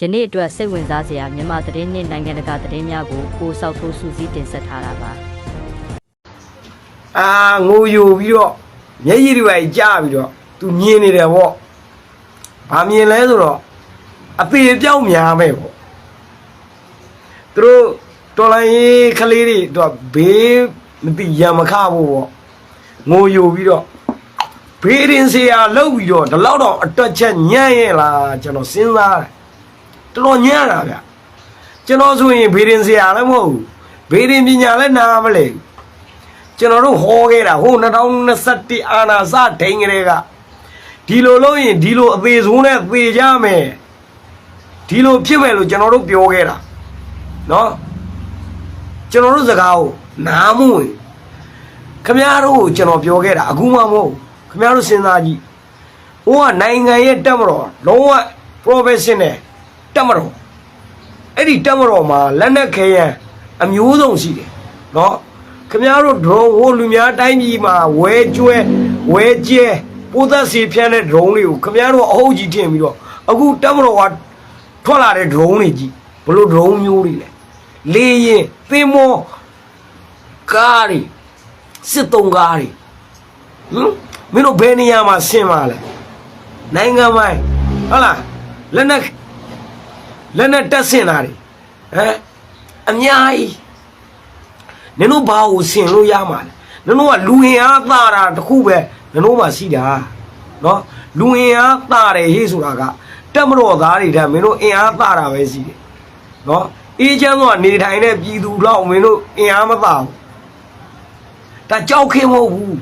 ယနေ့အတွက်စိတ်ဝင်စားစရာမြန်မာသတင်းနှင့်နိုင်ငံတကာသတင်းများကိုကိုစောက်ထိုးစူးစီးတင်ဆက်ထားတာပါအာငိုယိုပြီးတော့မျက်ရည်တွေပါကြားပြီးတော့သူမြင်နေတယ်ဗောဘာမြင်လဲဆိုတော့အသေးအပြောင်းများပဲဗောသူတို့တော်လိုင်းရေးကလေးတွေတော့ဘေးမသိရံမခဖို့ဗောငိုယိုပြီးတော့ဘေးရင်စရာလောက်ပြီးတော့ဒီလောက်တော့အတွက်ချက်ညံ့ရဲ့လားကျွန်တော်စဉ်းစားတယ် တော်တော်ညံ့တာဗျကျွန်တော်ဆိုရင်ဘေးရင်စရာလည်းမဟုတ်ဘူးဘေးရင်ပညာလည်းနားမလဲဘူး ကျွန်တော်တို့ဟောခဲ့တာဟို2021အာနာစဒိန်ကလေးကဒီလိုလို့ရင်ဒီလိုအသေးဆုံးနဲ့သေကြမယ်ဒီလိုဖြစ်မယ်လို့ကျွန်တော်တို့ပြောခဲ့တာเนาะကျွန်တော်တို့စကားကိုနားမဝင်ခမရတို့ကိုကျွန်တော်ပြောခဲ့တာအခုမှမဟုတ်ခမရတို့စဉ်းစားကြည့်ဟိုကနိုင်ငံရဲ့တက်မတော်လုံးဝ professional တက်မတော်အဲ့ဒီတက်မတော်မှာလက်နက်ခဲယံအမျိုးစုံရှိတယ်เนาะ ခမည်းတော် drone ဟိုလူများတိုင်းပြည်မှာဝဲကျွဲဝဲကျဲပိုးသက်စီဖြန်းတဲ့ drone တွေကိုခမည်းတော်အဟုတ်ကြီးတင်ပြီးတော့အခုတက်မတော်ကထွက်လာတဲ့ drone တွေကြီးဘလို့ drone မျိုးတွေလဲလေရင်သင်မောကားတွေစစ်တုံးကားတွေဟမ်မင်းတို့ဘယ်နေရာမှာဆင်ပါလဲနိုင်ငံမိုင်းဟုတ်လားလက်နက် လက်နက်တက်ဆင်တာတွေဟမ်အများကြီးနင်တို့ဘာကိုဆင်လို့ရမှာလဲနင်တို့ကလူရင်အားသာတာတခုပဲနင်တို့မှရှိတာနော်လူရင်အားသာတယ်ဟေ့ဆိုတာကတက်မတော်သားတွေတည်းမင်းတို့အင်အားသာတာပဲရှိတယ်နော်အေးချမ်းတော့နေထိုင်တဲ့ပြည်သူတော့မင်းတို့အင်အားမသာဘူးဒါကြောက်ခင်မဟုတ်ဘူး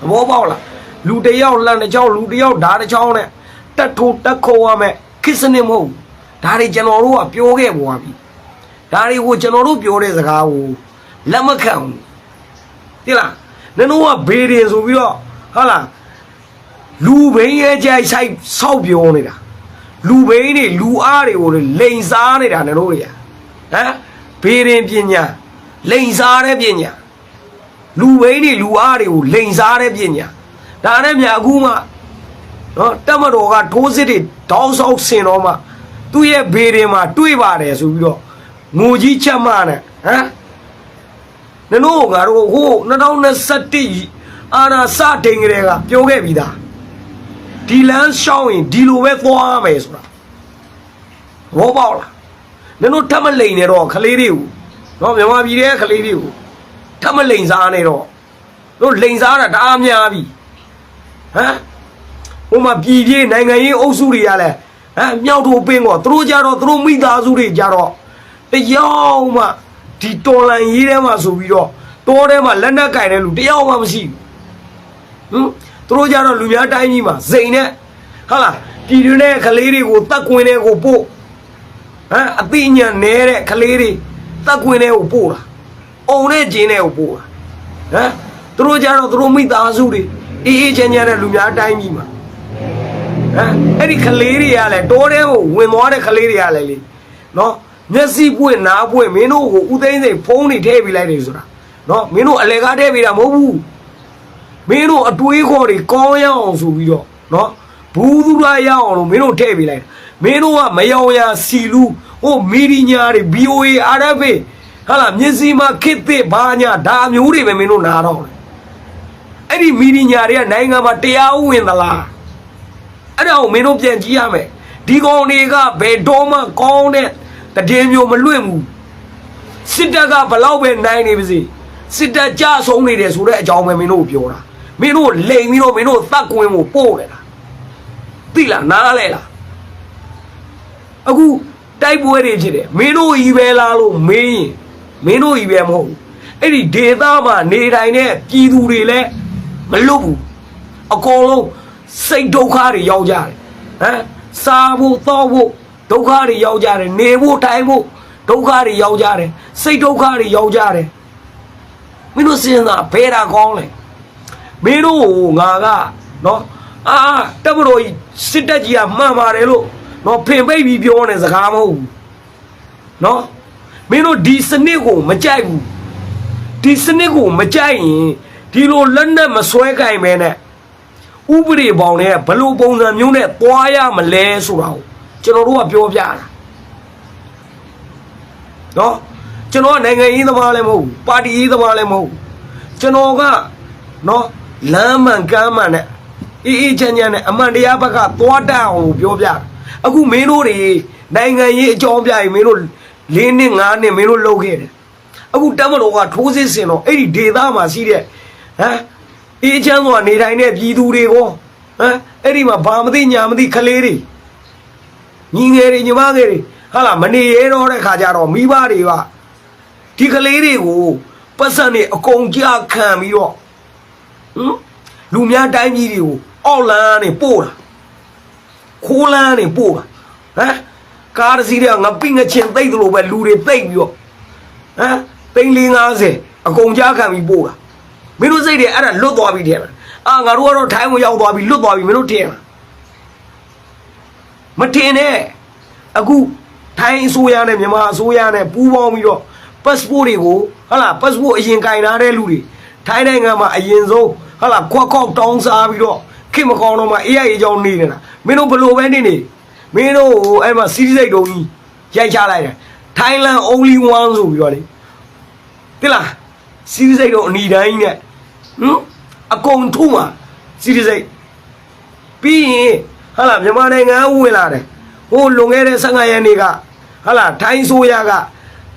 သဘောပေါက်လားလူတစ်ယောက်လမ်းတစ်ချောင်းလူတစ်ယောက်ဓာတ်တစ်ချောင်းနဲ့တက်ထိုးတက်ခုံရမယ်ခစ်စနစ်မဟုတ်ဘူး ဒါတွေကျွန်တော်တို့ကပြောခဲ့ပေါ်ပြီဒါတွေကိုကျွန်တော်တို့ပြောတဲ့စကားကိုလက်မခံဘူးတိလားနင်တို့ကဘေးရင်ဆိုပြီးတော့ဟာလားလူဘိန်းရဲ့ကြိုက်ဆိုင်ဆောက်ပြောနေတာလူဘိန်းတွေလူအားတွေကိုလိန်စားနေတာနင်တို့တွေကဟမ်ဘေးရင်ပညာလိန်စားတဲ့ပညာလူဘိန်းတွေလူအားတွေကိုလိန်စားတဲ့ပညာဒါနဲ့မြအခုမှနော်တက်မတော်ကထိုးစစ်တွေတောင်းဆောက်ဆင်တော့မှ သူ့ရဲ့ဘေးရင်မှာတွေးပါတယ်ဆိုပြီးတော့ငိုကြီးချက်မနဲ့ဟမ်နင်တို့ငါတို့ဟို2021အာနာစတိန်ကလေးကပြောခဲ့ပြီးသားဒီလမ်းရှောင်းရင်ဒီလိုပဲသွားမယ်ဆိုတာဘောပေါက်လားနင်တို့ထပ်မလိန်နေတော့ခလေးတွေကိုနော်မြန်မာပြည်ရဲ့ခလေးတွေကိုထပ်မလိန်စားနေတော့တို့လိန်စားတာတအားများပြီဟမ်ဟိုမှာပြည်ပြည်နိုင်ငံရေးအုပ်စုတွေကလည်း ဟမ်မြောက်တို့ပင်းကောသူတို့ကြတော့သူတို့မိသားစုတွေကြတော့တယောက်မှဒီတော်လန်ရေးထဲမှာဆိုပြီးတော့တောထဲမှာလက်နက်ကင်တဲ့လူတယောက်မှမရှိဘူးဟမ်သူတို့ကြတော့လူများတိုင်းကြီးမှာဇိန်နဲ့ဟာလားပြည်တွင်းတဲ့ကလေးတွေကိုတတ်ကွင်းတဲ့ကိုပို့ဟမ်အသိဉာဏ်နေတဲ့ကလေးတွေတတ်ကွင်းတဲ့ကိုပို့တာအုံနဲ့ကျင်းတဲ့ကိုပို့တာဟမ်သူတို့ကြတော့သူတို့မိသားစုတွေအေးအေးချမ်းချမ်းတဲ့လူများတိုင်းကြီးမှာ ဟမ်အဲ့ဒီကလေးတွေကလည်းတောထဲကိုဝင်သွားတဲ့ကလေးတွေကလည်းလေနော်မျက်စိပွင့်နားပွင့်မင်းတို့ကိုဥသိမ်းစိန်ဖုံးနေထည့်ပေးလိုက်တယ်ဆိုတာနော်မင်းတို့အလဲကားထည့်ပေးတာမဟုတ်ဘူးမင်းတို့အတွေးခေါ်တွေကောင်းရအောင်ဆိုပြီးတော့နော်ဘူးသူရရအောင်လို့မင်းတို့ထည့်ပေးလိုက်တာမင်းတို့ကမယောင်ရစီလူဟိုမီဒီညာတွေ BOA RFA ဟာလာမျက်စိမှာခစ်သစ်ဘာညာဒါမျိုးတွေပဲမင်းတို့နားတော့တယ်အဲ့ဒီမီဒီညာတွေကနိုင်ငံမှာတရားဝင်သလား အဲ့ဒါကိုမင်းတို့ပြန်ကြည့်ရမယ်ဒီကောင်တွေကဘယ်တော့မှကောင်းတဲ့တည်င်းမျိုးမလွင့်ဘူးစစ်တပ်ကဘလောက်ပဲနိုင်နေပါစေစစ်တပ်ကြဆုံးနေတယ်ဆိုတဲ့အကြောင်းပဲမင်းတို့ပြောတာမင်းတို့လိန်ပြီးတော့မင်းတို့သတ်ကွင်းကိုပို့တယ်လားသိလားနားလဲလားအခုတိုက်ပွဲတွေဖြစ်တယ်မင်းတို့ကြီးပဲလားလို့မေးရင်မင်းတို့ကြီးပဲမဟုတ်ဘူးအဲ့ဒီဒေသမှာနေထိုင်တဲ့ပြည်သူတွေလည်းမလွတ်ဘူးအကုန်လုံး စိတ်ဒုက္ခတွေရောက်ကြတယ်ဟမ်စားဖို့တောက်ဖို့ဒုက္ခတွေရောက်ကြတယ်နေဖို့ထိုင်ဖို့ဒုက္ခတွေရောက်ကြတယ်စိတ်ဒုက္ခတွေရောက်ကြတယ်မင်းတို့စဉ်းစားဘယ်တာကောင်းလဲမင်းတို့ကိုငါကနော်အာတက်မတော်ကြီးစစ်တက်ကြီးကမှန်ပါတယ်လို့နော်ဖင်ပိတ်ပြီးပြောနေစကားမဟုတ်ဘူးနော်မင်းတို့ဒီစနစ်ကိုမကြိုက်ဘူးဒီစနစ်ကိုမကြိုက်ရင်ဒီလိုလက်နဲ့မဆွဲကင်ပဲနဲ့ ဥပဒေပေါင်းနဲ့ဘယ်လိုပုံစံမျိုးနဲ့သွားရမလဲဆိုတာကိုကျွန်တော်တို့ကပြောပြတာနော်ကျွန်တော်ကနိုင်ငံရေးသမားလည်းမဟုတ်ဘူးပါတီရေးသမားလည်းမဟုတ်ဘူးကျွန်တော်ကနော်လမ်းမှန်ကမ်းမှန်နဲ့အေးအေးချမ်းချမ်းနဲ့အမှန်တရားဘက်ကသွားတတ်အောင်ပြောပြတာအခုမင်းတို့တွေနိုင်ငံရေးအကြောင်းပြရင်မင်းတို့၄နှစ်၅နှစ်မင်းတို့လုပ်ခဲ့တယ်အခုတမတော်ကထိုးစစ်ဆင်တော့အဲ့ဒီဒေသမှာရှိတဲ့ဟမ် အေးချမ်းစွာနေထိုင်တဲ့ပြည်သူတွေကိုဟမ်အဲ့ဒီမှာဘာမသိညာမသိခလေးတွေညီငယ်တွေညီမငယ်တွေဟာလာမနေရဲတော့တဲ့ခါကျတော့မိဘတွေကဒီကလေးတွေကိုပတ်စံနေအကုန်ကြခံပြီးတော့ဟမ်လူများတိုင်းပြည်တွေကိုအောက်လန်းနေပို့တာခိုးလန်းနေပို့တာဟမ်ကားတစ်စီးတွေကငါပိငချင်းသိတ်တယ်လို့ပဲလူတွေသိတ်ပြီးတော့ဟမ်သိန်း450အကုန်ကြခံပြီးပို့တာ မင်းတို့စိတ်တွေအဲ့ဒါလွတ်သွားပြီတဲ့အာငါတို့ကတော့ထိုင်းကိုရောက်သွားပြီလွတ်သွားပြီမင်းတို့ထင်လားမထင်နဲ့အခုထိုင်းအစိုးရနဲ့မြန်မာအစိုးရနဲ့ပူးပေါင်းပြီးတော့ passport တွေကိုဟာလာ passport အရင်ကင်ထားတဲ့လူတွေထိုင်းနိုင်ငံမှာအရင်ဆုံးဟာလာခွက်ခွက်တောင်းစားပြီးတော့ခင်မကောင်းတော့မှ AI အကြောင်းနေနေတာမင်းတို့ဘလို့ပဲနေနေမင်းတို့ဟိုအဲ့မှာစီးစိတ်တုံးကြီးရိုက်ချလိုက်တယ် Thailand only one ဆိုပြီးတော့လေတိလားစီးစိတ်တုံးအနီတိုင်းနဲ့ ဟမ်အကုန်ထုမှာစီးစိတ်ပြီးရင်ဟာလာမြန်မာနိုင်ငံဝင်လာတယ်ဟိုလွန်ခဲ့တဲ့15ရက်နေ့ကဟာလာထိုင်းဆိုရက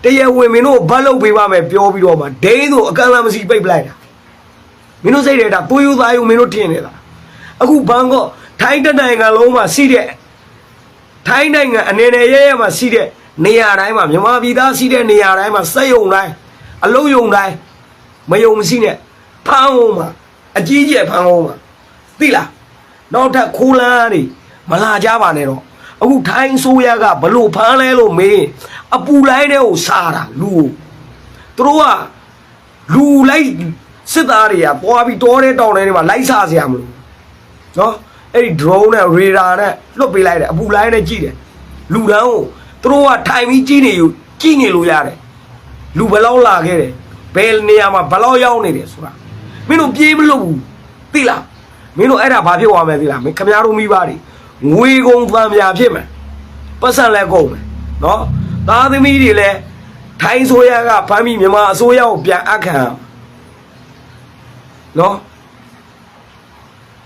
တရဝင်မင်းတို့ဘတ်လုပ်ပေးပါမယ်ပြောပြီးတော့မှဒိန်းဆိုအကန့်အလန့်မရှိပိတ်ပလိုက်တာမင်းတို့စိတ်တယ်ဒါသွေးယူသားယူမင်းတို့ထင်နေတာအခုဘန်ကော့ထိုင်းတစ်နိုင်ငံလုံးမှာစီးတဲ့ထိုင်းနိုင်ငံအနေနဲ့ရဲရဲမှာစီးတဲ့နေရာတိုင်းမှာမြန်မာပြည်သားစီးတဲ့နေရာတိုင်းမှာစက်ယုံတိုင်းအလုံးယုံတိုင်းမယုံမရှိနဲ့ ဖမ်းအောင်မှာအကြီးကျယ်ဖမ်းအောင်မှာသိလားနောက်ထပ်ခိုးလန်းနေမလာကြပါနဲ့တော့အခုထိုင်းဆိုရကဘလို့ဖမ်းလဲလို့မေးအပူလိုင်းတဲ့ကိုစားတာလူကိုသူတို့ကလူလိုက်စစ်သားတွေကသွားပြီးတောတဲ့တောင်ထဲတွေမှာလိုက်စားစရာမလိုနော်အဲ့ဒီ drone နဲ့ radar နဲ့လွတ်ပေးလိုက်တယ်အပူလိုင်းနဲ့ကြည့်တယ်လူတန်းကိုသူတို့ကထိုင်ပြီးကြည့်နေယူကြည့်နေလို့ရတယ်လူဘယ်လောက်လာခဲ့တယ်ဘယ်နေရာမှာဘယ်လောက်ရောက်နေတယ်ဆိုတာ မင်းတို့ပြေးမလို့ဘူးသိလားမင်းတို့အဲ့ဒါဘာဖြစ်သွားမလဲသိလားမင်းခမရတို့မိဘတွေငွေကုန်သံပြာဖြစ်မယ်ပတ်စံလည်းကုန်မယ်နော်သားသမီးတွေလည်းထိုင်းဆိုရကဖမ်းပြီးမြန်မာအစိုးရကိုပြန်အပ်ခံရမယ်နော်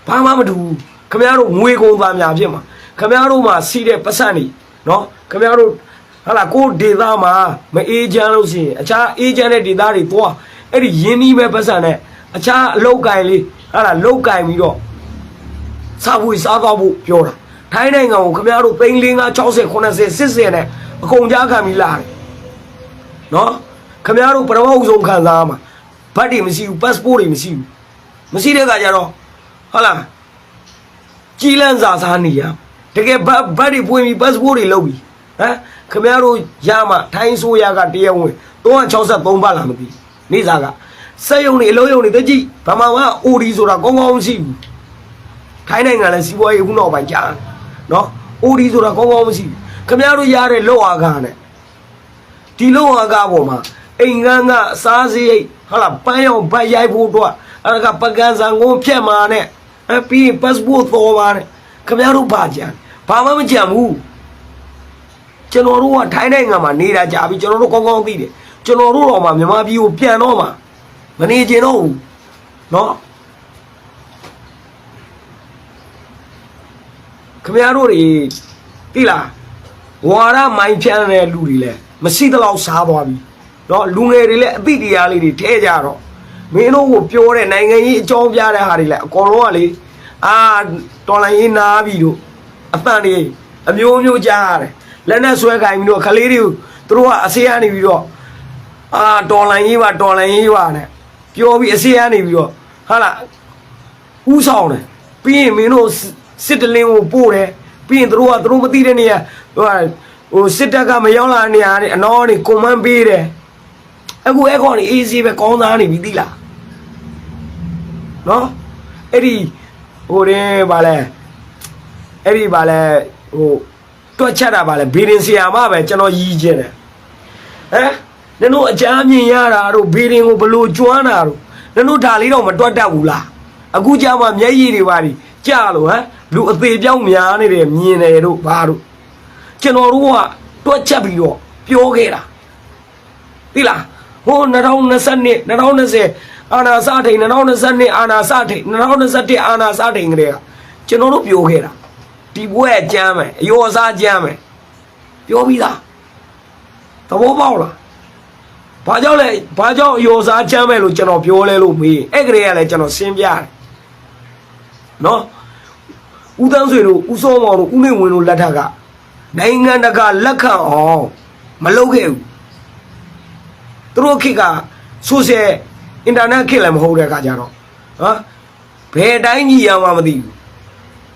ဘာမှမတူဘူးခမရတို့ငွေကုန်သံပြာဖြစ်မှာခမရတို့မှာစီးတဲ့ပတ်စံတွေနော်ခမရတို့ဟာလာကိုဒေသမှာမအေးချမ်းလို့ရှိရင်အခြားအေးချမ်းတဲ့ဒေသတွေသွားအဲ့ဒီရင်းနှီးမဲ့ပတ်စံနဲ့ အခြားအလောက်ကင်လေးဟာလာလောက်ကင်ပြီးတော့စားဖို့စားတော့ဖို့ပြောတာထိုင်းနိုင်ငံကိုခင်ဗျားတို့သိန်း၄60 80 80နဲ့အကုန်ကြားခံပြီးလာတယ်နော်ခင်ဗျားတို့ပထမဦးဆုံးခံစားမှာဘတ်တွေမရှိဘူး passport တွေမရှိဘူးမရှိတဲ့အခါကျတော့ဟုတ်လားကြီးလန်းစာစားနေရတကယ်ဘတ်ဘတ်တွေပွင့်ပြီး passport တွေလုပ်ပြီးဟမ်ခင်ဗျားတို့ရမှထိုင်းဆိုရကတရားဝင်363ဘတ်လားမသိနေစားက စက်ယုံတွေအလုံးယုံတွေတကြည့်ဗမာက OD ဆိုတာကောင်းကောင်းမရှိဘူးထိုင်းနိုင်ငံလည်းစီးပွားရေးခုနောက်ပိုင်းကြာနော်။ OD ဆိုတာကောင်းကောင်းမရှိဘူး။ခင်ဗျားတို့ရတဲ့လောက်အားကားနဲ့ဒီလောက်အားကားပေါ်မှာအိမ်ကန်းကအစားစရိတ်ဟာလာပန်းရောင်ဗတ်ရိုက်ဖို့အတွက်အဲ့ဒါကပကံစံကိုဖြတ်มาနဲ့အပြီး passport သောပါနဲ့ခင်ဗျားတို့ဘာကြံဘာမှမကြံဘူးကျွန်တော်တို့ကထိုင်းနိုင်ငံမှာနေတာကြာပြီကျွန်တော်တို့ကောင်းကောင်းသိတယ်ကျွန်တော်တို့တော့မှမြန်မာပြည်ကိုပြန်တော့မှ မနေချင်တော့ဘူးနော် ခမရတို့တွေတိလားဝါရမိုင်းဖြန်းတဲ့လူတွေလည်းမရှိသလောက်စားသွားပြီเนาะလူငယ်တွေလည်းအသိတရားလေးတွေထဲကြတော့မင်းတို့ကိုပြောတဲ့နိုင်ငံကြီးအကြောင်းပြတဲ့ဟာတွေလည်းအကုန်လုံးကလေအာတော်လိုင်းရေးနာပြီတို့အပန့်တွေအမျိုးမျိုးကြားရတယ်လက်နဲ့ဆွဲခိုင်းပြီးတော့ခလေးတွေကိုသူတို့ကအစေးရနေပြီးတော့အာတော်လိုင်းရေးပါတော်လိုင်းရေးပါနဲ့ ပြောပြီးအစေးရနေပြီးတော့ဟာလားဥဆောင်တယ်ပြီးရင်မင်းတို့စစ်တလင်းကိုပို့တယ်ပြီးရင်တို့ကတို့မသိတဲ့နေရာဟိုဟာဟိုစစ်တပ်ကမရောက်လာတဲ့နေရာတွေအနောက်ကနေကွန်မန်းပေးတယ်အခုအဲ့ကောင်နေအေးစီးပဲကောင်းသားနေပြီသိလားနော်အဲ့ဒီဟိုတဲ့ဗာလဲအဲ့ဒီဗာလဲဟိုတွက်ချက်တာဗာလဲဘေရင်ဆီယာမပဲကျွန်တော်ရည်ခြင်းတယ်ဟမ် နင်တို့အကြမ်းမြင်ရတာတို့ဘေရင်ကိုဘလို့ကျွမ်းတာတို့နင်တို့ဒါလေးတော့မတွက်တတ်ဘူးလားအခုကြမှာမျက်ရည်တွေပါ đi ကြာလို့ဟမ်လူအသေးပြောင်းများနေတယ်မြင်တယ်တို့ဘာတို့ကျွန်တော်တို့ကတွက်ချက်ပြီးတော့ပြောခဲ့တာသိလားဟို2020 2020အာနာစထိန်2022အာနာစထိန်2021အာနာစထိန်ကလေးကကျွန်တော်တို့ပြောခဲ့တာဒီဘွဲကြမ်းမယ်အယောအစားကြမ်းမယ်ပြောပြီးသားသဘောပေါက်လား ဘာကြောင့်လဲဘာကြောင့်အယောအစားကြမ်းမယ်လို့ကျွန်တော်ပြောလဲလို့မေးအဲ့ကလေးကလည်းကျွန်တော်ရှင်းပြတယ်နော်ဦးတန်းဆွေတို့ဦးစောမောင်တို့ဦးနေဝင်တို့လက်ထက်ကနိုင်ငံတကာလက်ခံအောင်မလုပ်ခဲ့ဘူးသူတို့ခေတ်ကဆိုရှယ်အင်တာနက်ခေတ်လည်းမဟုတ်တဲ့အခါကျတော့ဟမ်ဘယ်တိုင်းကြီးရမှမသိဘူး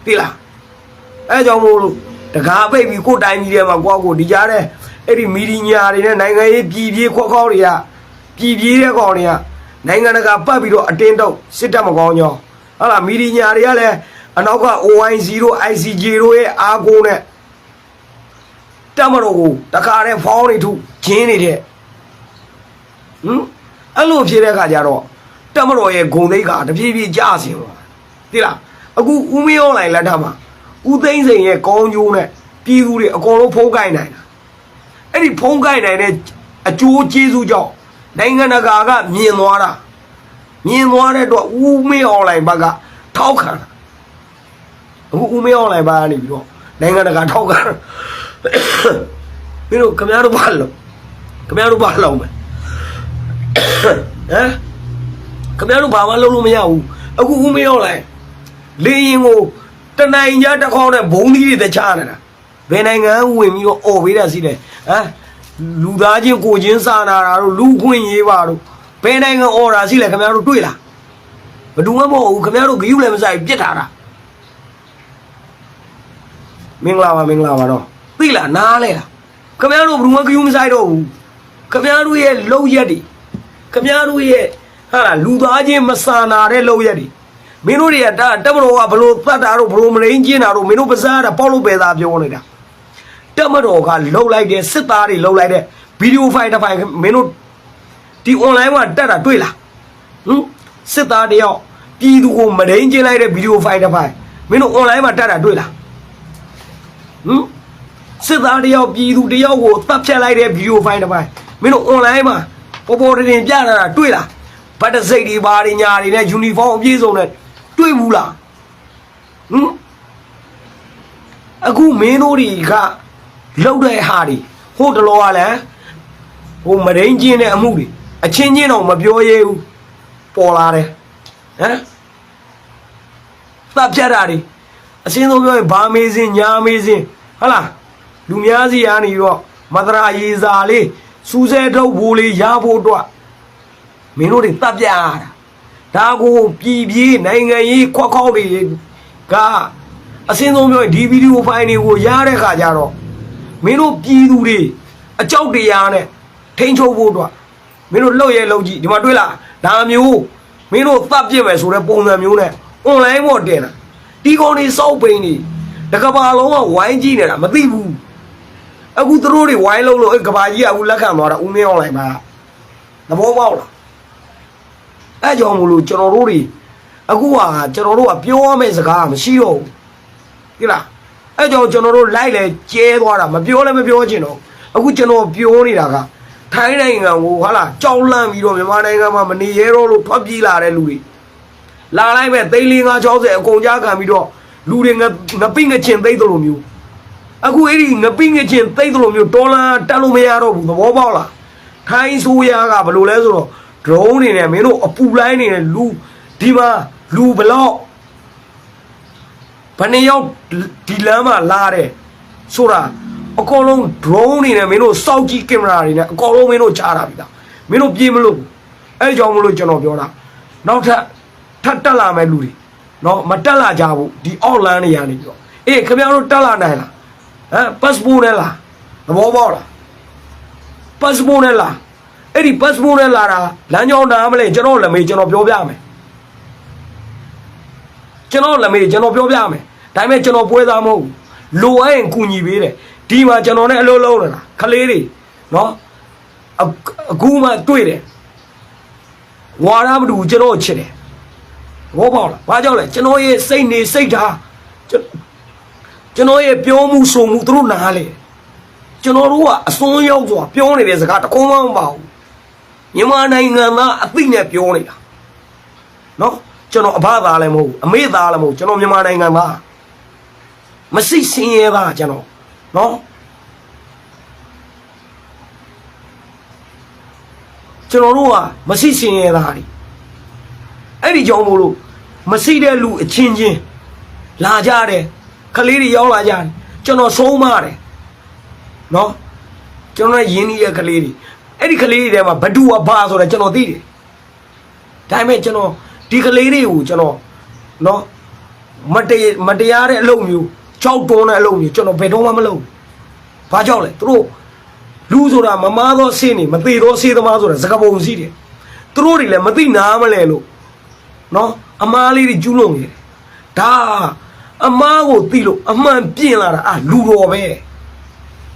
သိလားအဲကြောင့်မို့လို့တကားပိတ်ပြီးကိုယ်တိုင်းကြီးထဲမှာကိုယ့်ကိုယ်ဒီကြားတဲ့ အဲ့ဒီမီဒီညာတွေနဲ့နိုင်ငံရေးပြည်ပြေးခွက်ခေါက်တွေကပြည်ပြေးတဲ့ကောင်တွေကနိုင်ငံတကာပတ်ပြီးတော့အတင်းတော့စစ်တပ်မကောင်းကြောင်းဟုတ်လားမီဒီညာတွေကလည်းအနောက်က OIC တို့ ICJ တို့ရဲ့အားကိုးနဲ့တက်မတော်ကိုတခါတည်းဖောင်းနေထုဂျင်းနေတဲ့ဟမ်အဲ့လိုဖြစ်တဲ့အခါကျတော့တက်မတော်ရဲ့ဂုံသိက္ခာတဖြည်းဖြည်းကျဆင်းသွားသိလားအခုဦးမင်းအွန်လိုင်းလက်ထက်မှာဦးသိန်းစိန်ရဲ့ကောင်းကျိုးနဲ့ပြည်သူတွေအကုန်လုံးဖုံးကိုက်နိုင်တာ အဲ့ဒီဖုံးကိုက်နိုင်တဲ့အကျိုးကျေးဇူးကြောင့်နိုင်ငံတကာကမြင်သွားတာမြင်သွားတဲ့အတွက်ဦးမင်းအွန်လိုင်းဘက်ကထောက်ခံတာအခုဦးမင်းအွန်လိုင်းဘက်ကနေပြီးတော့နိုင်ငံတကာထောက်ခံတာမင်းတို့ခင်ဗျားတို့ဘာလို့ခင်ဗျားတို့ဘာလို့မလဲဟမ်ခင်ဗျားတို့ဘာမှလုပ်လို့မရဘူးအခုဦးမရောက်လိုက်လေရင်ကိုတနိုင်ကြတစ်ခေါက်နဲ့ဘုံသီးတွေတခြားနေတာ ဘယ်နိုင်ငံဝင်ပြီးတော့អော်ပေးတာစီတယ်ဟမ်လူသားချင်းကိုချင်းစာနာတာတို့လူခွင့်ရေးပါတို့ဘယ်နိုင်ငံអော်တာစီလဲခင်ဗျားတို့တွေ့လားဘယ်သူမှမဟုတ်ဘူးခင်ဗျားတို့ဂယုလည်းမဆိုင်ပြစ်ထားတာမင်္ဂလာပါမင်္ဂလာပါတော့သိလားနားလဲလားခင်ဗျားတို့ဘယ်သူမှဂယုမဆိုင်တော့ဘူးခင်ဗျားတို့ရဲ့လုံရက်တွေခမည်းတော်ရဲ့ဟာလားလူသားချင်းမဆာနာတဲ့လောက်ရက်တွေမင်းတို့တွေကဒါတက်မတော်ကဘလို့သတ်တာတို့ဘလို့မရင်းကျင်းတာတို့မင်းတို့ပါစားတာပေါက်လို့ပဲသားပြောနေတာ တက်မတော်ကလှုပ်လိုက်တဲ့စစ်သားတွေလှုပ်လိုက်တဲ့ဗီဒီယိုဖိုင်တစ်ဖိုင်မင်းတို့ဒီ online မှာတက်တာတွေ့လားဟမ်စစ်သားတယောက်ပြည်သူကိုမရင်းကျင်းလိုက်တဲ့ဗီဒီယိုဖိုင်တစ်ဖိုင်မင်းတို့ online မှာတက်တာတွေ့လားဟမ်စစ်သားတယောက်ပြည်သူတယောက်ကိုသတ်ဖြတ်လိုက်တဲ့ဗီဒီယိုဖိုင်တစ်ဖိုင်မင်းတို့ online မှာပေါ်ပေါ်တင်တင်ပြလာတာတွေ့လားဗတ်တစိတ်တွေဘာတွေညာတွေနဲ့ယူနီဖောင်းအပြည့်စုံနဲ့တွေ့ဘူးလားဟမ်အခုမင်းတို့တွေက လောက်တဲ့ဟာတွေဟိုတလောကလည်းဟိုမရင်းချင်းတဲ့အမှုတွေအချင်းချင်းတော့မပြောရဲဘူးပေါ်လာတယ်ဟမ်တပ်ဖြတ်တာတွေအစင်းဆုံးပြောရင်ဘာမေးစင်းညာမေးစင်းဟုတ်လားလူများစီကနေပြီးတော့မတရာရေးစာလေးစူးစဲထုတ်ဖို့လေးရဖို့အတွက်မင်းတို့တွေတပ်ပြရတာဒါကိုပြည်ပြေးနိုင်ငံရေးခွက်ခေါက်တွေက အစင်းဆုံးပြောရင်ဒီဗီဒီယိုဖိုင်တွေကိုရတဲ့ခါကျတော့ မင်းတို့ပြည်သူတွေအကြောက်တရားနဲ့ထိန်းချုပ်ဖို့အတွက်မင်းတို့လှုပ်ရဲလှုပ်ကြည့်ဒီမှာတွေ့လားဒါမျိုးမင်းတို့တပ်ပြစ်မယ်ဆိုတဲ့ပုံစံမျိုးနဲ့ online ပေါ်တင်တာဒီကောင်တွေစောက်ပိန်နေတကဘာလုံးကဝိုင်းကြည့်နေတာမသိဘူးအခုသူတို့တွေဝိုင်းလုံးလို့အဲ့ကဘာကြီးကအခုလက်ခံသွားတာဦးမင်း online မှာသဘောပေါက်လားအဲ့ကြောင့်မလို့ကျွန်တော်တို့တွေအခုကကျွန်တော်တို့ကပြောရမယ့်စကားမရှိတော့ဘူးဒီလား အဲ့ကြောင့်ကျွန်တော်တို့လိုက်လဲကျဲသွားတာမပြောလည်းမပြောချင်တော့အခုကျွန်တော်ပြောနေတာကထိုင်းနိုင်ငံကိုဟာလာကြောက်လန့်ပြီးတော့မြန်မာနိုင်ငံမှာမနေရတော့လို့ထွက်ပြေးလာတဲ့လူတွေလာလိုက်ပဲသိန်း၄560အကုန်ကြားခံပြီးတော့လူတွေငငပိငချင်သိတယ်လို့မျိုးအခုအဲ့ဒီငပိငချင်သိတယ်လို့မျိုးဒေါ်လာတက်လို့မရတော့ဘူးသဘောပေါက်လားထိုင်းဆိုးရကဘယ်လိုလဲဆိုတော့ drone နေနဲ့မင်းတို့အပူလိုင်းနေနဲ့လူဒီမှာလူဘလောက် ဘယ်နှစ်ယောက်ဒီလမ်းမှာလာတယ်ဆိုတာအကုန်လုံး drone နေနဲ့မင်းတို့စောက်ကြည့်ကင်မရာတွေနဲ့အကုန်လုံးမင်းတို့ချတာပြီလားမင်းတို့ပြေးမလို့အဲ့ဒီကြောင့်မလို့ကျွန်တော်ပြောတာနောက်ထပ်ထပ်တက်လာမဲ့လူတွေနော်မတက်လာကြဘူးဒီအောက်လန်းတွေကနေပြီးတော့အေးခင်ဗျားတို့တက်လာနိုင်လားဟမ်ပတ်စပို့နဲ့လားသဘောပေါက်လားပတ်စပို့နဲ့လားအဲ့ဒီပတ်စပို့နဲ့လာတာလမ်းကြောင်းနားမလဲကျွန်တော်လက်မေးကျွန်တော်ပြောပြမယ် ကျွန်တော်လက်မေးကျွန်တော်ပြောပြမယ်ဒါပေမဲ့ကျွန်တော်ပွဲသားမဟုတ်ဘူးလိုအပ်ရင်ကူညီပေးတယ်ဒီမှာကျွန်တော်နဲ့အလုပ်လုပ်နေတာခလေးတွေနော်အခုမှတွေ့တယ်ဝါရမတူကျွန်တော်ချစ်တယ်ဘောပေါက်လားဘာကြောင့်လဲကျွန်တော်ရဲ့စိတ်နေစိတ်ထားကျွန်ကျွန်တော်ရဲ့ပြောမှုဆိုမှုသူတို့နားလေကျွန်တော်တို့ကအစွန်းရောက်စွာပြောနေတဲ့စကားတကုံးမမပါဘူးမြန်မာနိုင်ငံသားအသိနဲ့ပြောနေတာနော် ကျွန်တော်အဘသားလည်းမဟုတ်ဘူးအမေသားလည်းမဟုတ်ဘူးကျွန်တော်မြန်မာနိုင်ငံသားမစိတ်ဆင်းရဲတာကျွန်တော်နော်ကျွန်တော်တို့ကမစိတ်ဆင်းရဲတာတွေအဲ့ဒီကြောင့်မို့လို့မစိတ်တဲ့လူအချင်းချင်းလာကြတယ်ခလေးတွေရောက်လာကြတယ်ကျွန်တော်ဆုံးမတယ်နော်ကျွန်တော်ရင်းနှီးတဲ့ကလေးတွေအဲ့ဒီကလေးတွေထဲမှာဘဒူကဘာဆိုတော့ကျွန်တော်သိတယ်ဒါပေမဲ့ကျွန်တော် ဒီကလေးတွေကိုကျွန်တော်နော်မတရမတရားတဲ့အလုပ်မျိုးကြောက်တွန်းတဲ့အလုပ်မျိုးကျွန်တော်ဘယ်တော့မှမလုပ်ဘူးဘာကြောက်လဲသူတို့လူဆိုတာမမားသောဆေးနေမသေးသောဆေးသမားဆိုတာစကားပုံစီးတယ်သူတို့တွေလည်းမသိနားမလဲလို့နော်အမားလေးတွေကျူးလွန်နေတယ်ဒါအမားကိုသိလို့အမှန်ပြင်လာတာအာလူတော်ပဲ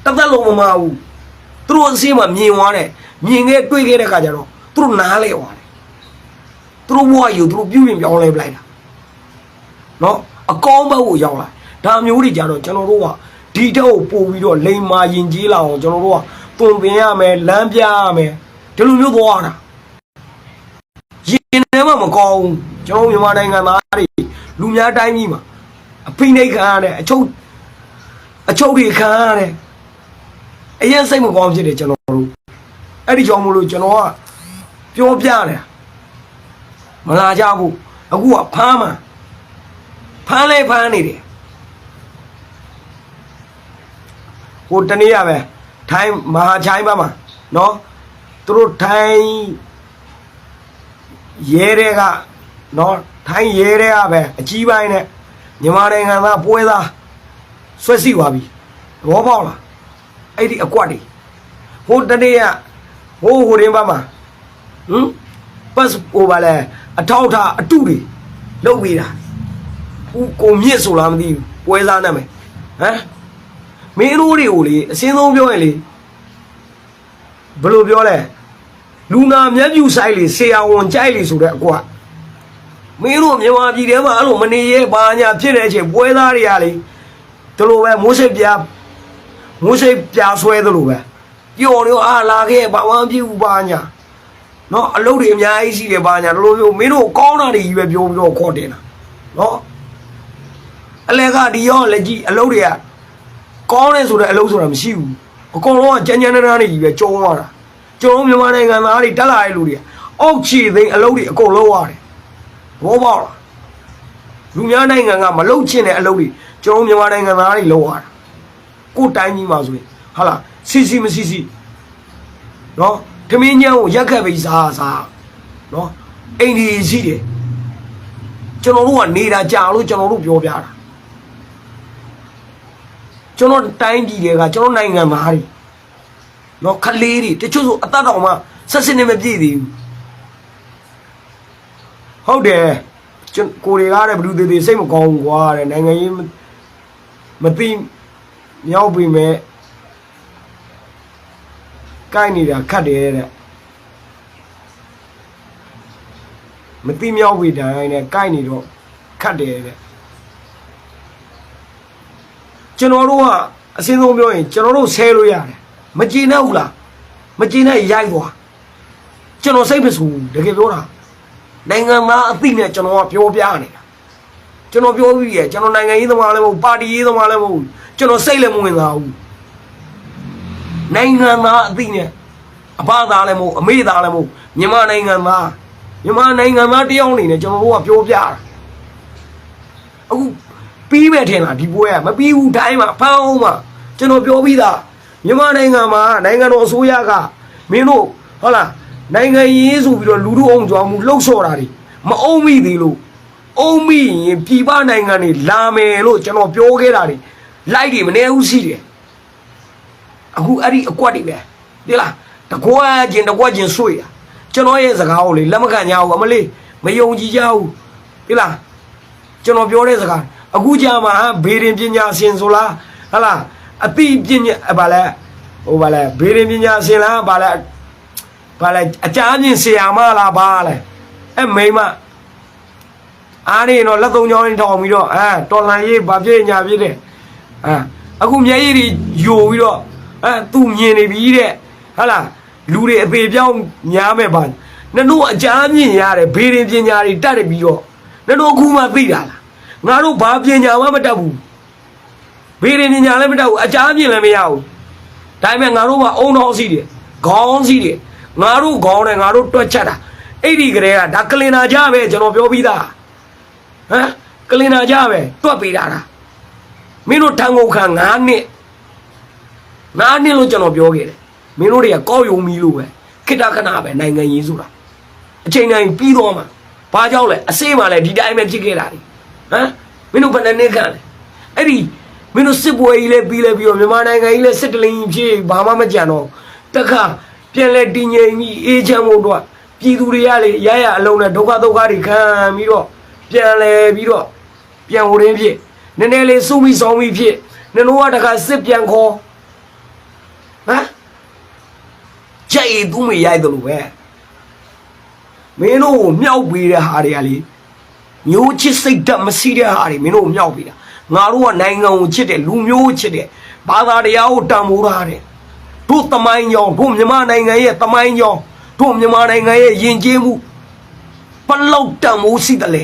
တသက်လုံးမမာဘူးသူတို့အစင်းမှာမြင်သွားတယ်မြင်ခဲ့တွေ့ခဲ့တဲ့ခါကျတော့သူတို့နားလဲသွားတယ် သူတို့ဘဝယူသူတို့ပြုပြင်ပြောင်းလဲပလိုက်တာနော်အကောင်းဘက်ကိုရောက်လာဒါမျိုးတွေကြတော့ကျွန်တော်တို့ကဒီတော့ပို့ပြီးတော့လိန်မာရင်ကြီးလာအောင်ကျွန်တော်တို့ကသွန်သင်ရမယ်လမ်းပြရမယ်ဒီလိုမျိုးသွားတာရင်ထဲမှာမကောင်းဘူးကျွန်တော်မြန်မာနိုင်ငံသားတွေလူများတိုင်းကြီးမှာအဖိနှိတ်ခံရတယ်အချုပ်အချုပ်တွေခံရတယ်အရင်စိတ်မကောင်းဖြစ်တယ်ကျွန်တော်တို့အဲ့ဒီကြောင့်မလို့ကျွန်တော်ကပြောပြတယ် မလာကြဘူးအခုကဖမ်းမှာဖမ်းလဲဖမ်းနေတယ်ဟိုတနေ့ရပဲထိုင်းမဟာချိုင်းဘက်မှာနော်သူတို့ထိုင်းရဲတွေကနော်ထိုင်းရဲတွေကပဲအကြီးပိုင်းနဲ့မြန်မာနိုင်ငံသားပွဲသားဆွဲစီသွားပြီသဘောပေါက်လားအဲ့ဒီအကွက်တွေဟိုတနေ့ကဟိုဟိုရင်းဘက်မှာဟမ်ပတ်ဟိုပါလဲ အထောက်ထားအတုတွေလုပ်ပေးတာဦးကိုမြင့်ဆိုလားမသိဘူးပွဲသားနာမည်ဟမ်မင်းတို့တွေကိုလေအစင်းဆုံးပြောရင်လေဘယ်လိုပြောလဲလူနာမျက်ပြူဆိုင်လေဆရာဝန်ကြိုက်လေဆိုတဲ့အကွက်မင်းတို့မြန်မာပြည်ထဲမှာအဲ့လိုမနေရဲဘာညာဖြစ်တဲ့အချိန်ပွဲသားတွေကလေဒီလိုပဲမိုးစိတ်ပြားမိုးစိတ်ပြားဆွဲသလိုပဲပျော်ရောအာလာခဲ့ဘာမှမဖြစ်ဘူးဘာညာ နော်အလုပ်တွေအများကြီးရှိတယ်ဘာညာဒီလိုမျိုးမင်းတို့ကောင်းတာတွေကြီးပဲပြောပြီးတော့ခေါ်တင်တာနော်အလဲကဒီရောလက်ကြီးအလုပ်တွေကကောင်းတယ်ဆိုတဲ့အလုပ်ဆိုတာမရှိဘူးအကုန်လုံးကကြမ်းကြမ်းတမ်းတမ်းတွေကြီးပဲကျုံသွားတာကျွန်တော်မြန်မာနိုင်ငံသားတွေတက်လာတဲ့လူတွေအောက်ခြေသိမ်းအလုပ်တွေအကုန်လုံးရတယ်ဘောပေါက်လားလူများနိုင်ငံကမလုပ်ချင်တဲ့အလုပ်တွေကျွန်တော်မြန်မာနိုင်ငံသားတွေလုပ်ရတာကိုယ်တိုင်းကြီးမှာဆိုရင်ဟာလားစီစီမစီစီနော် ထမင်းညံကိုရက်ခတ်ပြီးစားစားနော်အိမ်ဒီရှိတယ်ကျွန်တော်တို့ကနေတာကြာလို့ကျွန်တော်တို့ပြောပြတာကျွန်တော်တိုင်းပြည်တွေကကျွန်တော်နိုင်ငံသားတွေနော်ခလေးတွေတချို့ဆိုအသက်တော်မှဆက်စနေမပြည့်သေးဘူးဟုတ်တယ်ကျွန်ကိုတွေကလည်းဘလူသေးသေးစိတ်မကောင်းဘူးကွာတဲ့နိုင်ငံရေးမမသိမြောက်ပြီမဲ့ ကိုက်နေတာခတ်တယ်တဲ့မသိမြောက်ပြီတိုင်းနဲ့ကိုက်နေတော့ခတ်တယ်တဲ့ကျွန်တော်တို့ကအစင်းဆုံးပြောရင်ကျွန်တော်တို့ဆဲလို့ရတယ်မကြည်နဲ့ဘူးလားမကြည်နဲ့ရိုက်သွားကျွန်တော်စိတ်မဆူဘူးတကယ်ပြောတာနိုင်ငံသားအသိနဲ့ကျွန်တော်ကပြောပြနေတာကျွန်တော်ပြောပြီးရကျွန်တော်နိုင်ငံရေးသမားလည်းမဟုတ်ပါတီရေးသမားလည်းမဟုတ်ကျွန်တော်စိတ်လည်းမဝင်သားဘူး နိုင်ငံသားအသိနဲ့အဘသားလည်းမဟုတ်အမေသားလည်းမဟုတ်မြန်မာနိုင်ငံသားမြန်မာနိုင်ငံသားတယောက်အနေနဲ့ကျွန်တော်တို့ကပြောပြတာအခုပြီးမဲ့ထင်လားဒီပွဲကမပြီးဘူးတိုင်းမှာဖမ်းအောင်မှာကျွန်တော်ပြောပြီးသားမြန်မာနိုင်ငံမှာနိုင်ငံတော်အစိုးရကမင်းတို့ဟုတ်လားနိုင်ငံရေးဆိုပြီးတော့လူတို့အောင်ကြောင်းမှုလှုပ်ဆော်တာတွေမအုံမိသေးလို့အုံမိရင်ပြည်ပနိုင်ငံတွေလာမယ်လို့ကျွန်တော်ပြောခဲ့တာတွေလိုက်တွေမနေဘူးရှိတယ် အခုအဲ့ဒီအကွက်တွေပဲဒီလားတကွက်ချင်းတကွက်ချင်းဆွေ့ရကျွန်တော်ရဲ့စကားကိုလေလက်မခံကြဘူးအမလေးမယုံကြည်ကြဘူးဒီလားကျွန်တော်ပြောတဲ့စကားအခုကြာမှာဘေးရင်ပညာရှင်ဆိုလားဟလာအတိပညာဗာလဲဟိုဗာလဲဘေးရင်ပညာရှင်လားဗာလဲဗာလဲအကြမ်းမြင်ဆရာမလားဗာလဲအဲမိမအားနေတော့လက်သုံးချောင်းထောင်ပြီးတော့အဲတော်လန်ရေးဗာပြည့်ညာပြည့်တဲ့အဲအခုမျက်ရည်တွေယိုပြီးတော့ အဲသူမြင်နေပြီတဲ့ဟလာလူတွေအပေပြောင်းများမဲ့ပါနင်တို့အကြမ်းမြင်ရတယ်ဘေးရင်ပညာတွေတတ်တယ်ပြီးတော့နင်တို့အခုမှသိတာလားငါတို့ဘာပညာမှမတတ်ဘူးဘေးရင်ပညာလည်းမတတ်ဘူးအကြမ်းမြင်လည်းမရဘူးဒါပေမဲ့ငါတို့ကအုံတော်စီတယ်ခေါင်းစီတယ်ငါတို့ခေါင်းနဲ့ငါတို့တွက်ချက်တာအဲ့ဒီကလေးကဒါကလင်နာကြပဲကျွန်တော်ပြောပြီးသားဟမ်ကလင်နာကြပဲတွက်ပေးတာလားမင်းတို့ထံကုန်ခံ9နှစ် 9နှစ်လို့ကျွန်တော်ပြောခဲ့တယ်မင်းတို့တွေကကောက်ယုံမီလို့ပဲခိတခဏပဲနိုင်ငံရေးဆိုတာအချိန်တိုင်းပြီးတော့မှဘာကြောင့်လဲအစေးမှလည်းဒီတိုင်းပဲဖြစ်ခဲ့တာလေဟမ်မင်းတို့ဘယ်နှစ်နှစ်ခံလဲအဲ့ဒီမင်းတို့စစ်ပွဲကြီးလဲပြီးလဲပြီးတော့မြန်မာနိုင်ငံကြီးလဲစစ်တလင်းကြီးဖြစ်ဘာမှမကြံတော့တခါပြန်လဲတည်ငြိမ်ပြီးအေးချမ်းဖို့တော့ပြည်သူတွေကလေရရအလုံးနဲ့ဒုက္ခဒုက္ခတွေခံပြီးတော့ပြန်လဲပြီးတော့ပြန်ဟိုရင်းဖြစ်နည်းနည်းလေးစုမိဆောင်မိဖြစ်နင်တို့ကတခါစစ်ပြန်ခေါ် ဟမ်ကြိုက်သူမရိုက်တယ်လို့ပဲမင်းတို့ကိုမြောက်ပေးတဲ့ဟာတွေကလေမျိုးချစ်စိတ်ဓာတ်မရှိတဲ့ဟာတွေမင်းတို့ကိုမြောက်ပေးတာငါတို့ကနိုင်ငံကိုချစ်တယ်လူမျိုးကိုချစ်တယ်ဘာသာတရားကိုတန်ဖိုးထားတယ်တို့တမိုင်းကြောင်တို့မြန်မာနိုင်ငံရဲ့တမိုင်းကြောင်တို့မြန်မာနိုင်ငံရဲ့ယဉ်ကျေးမှုဘလောက်တန်ဖိုးရှိတယ်လဲ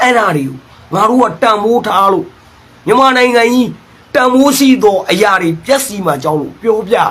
အဲ့ဒါတွေကိုငါတို့ကတန်ဖိုးထားလို့မြန်မာနိုင်ငံကြီး တန်ဖိုးရှိသောအရာတွေပြက်စီမှာကြောင်းလို့ပြောပြတာ